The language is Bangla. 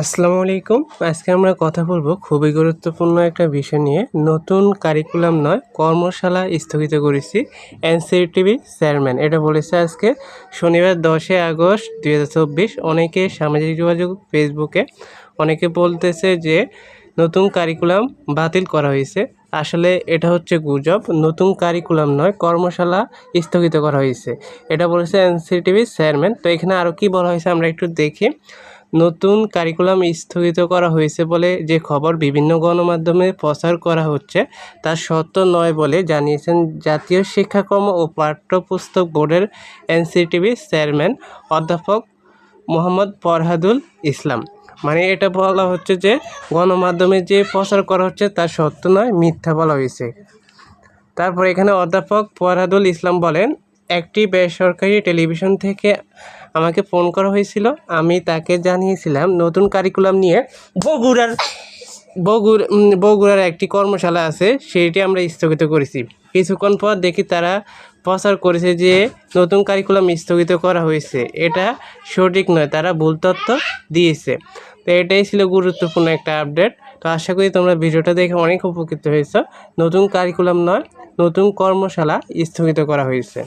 আসসালামু আলাইকুম। আজকে আমরা কথা বলব খুবই গুরুত্বপূর্ণ একটা বিষয় নিয়ে। নতুন কারিকুলাম নয়, কর্মশালা স্থগিত করেছি এনসিটিভি চেয়ারম্যান এটা বলেছে আজকে শনিবার দশই আগস্ট দুই হাজার চব্বিশ। অনেকে সামাজিক যোগাযোগ ফেসবুকে অনেকে বলতেছে যে নতুন কারিকুলাম বাতিল করা হয়েছে। আসলে এটা হচ্ছে গুজব। নতুন কারিকুলাম নয়, কর্মশালা স্থগিত করা হয়েছে। এটা বলেছে এনসিটিভি চেয়ারম্যান তো এখানে আরও কি বলা হয়েছে আমরা একটু দেখি। নতুন কারিকুলাম স্থগিত করা হয়েছে বলে যে খবর বিভিন্ন গণমাধ্যমে প্রচার করা হচ্ছে, তা সত্য নয় বলে জানিয়েছেন জাতীয় শিক্ষাক্রম ও পাঠ্যপুস্তক বোর্ডের এনসিটিভি চেয়ারম্যান অধ্যাপক মোহাম্মদ ফরহাদুল ইসলাম। মানে এটা বলা হচ্ছে যে, গণমাধ্যমে যে প্রচার করা হচ্ছে তা সত্য নয়, মিথ্যা বলা হয়েছে। তারপর এখানে অধ্যাপক ফরহাদুল ইসলাম বলেন, একটি বেসরকারি টেলিভিশন থেকে আমাকে ফোন করা হয়েছিল। আমি তাকে জানিয়েছিলাম, নতুন কারিকুলাম নিয়ে বগুড়ার, বগুড় বগুড়ার একটি কর্মশালা আছে সেইটি আমরা স্থগিত করেছি। কিছুক্ষণ পর দেখি তারা প্রচার করেছে যে নতুন কারিকুলাম স্থগিত করা হয়েছে। এটা সঠিক নয়, তারা ভুল তথ্য দিয়েছে। তো এটাই ছিল গুরুত্বপূর্ণ একটা আপডেট তো আশা করি তোমরা ভিডিওটা দেখে অনেক উপকৃত হয়েছ। নতুন কারিকুলাম নয়, নতুন কর্মশালা স্থগিত করা হয়েছে।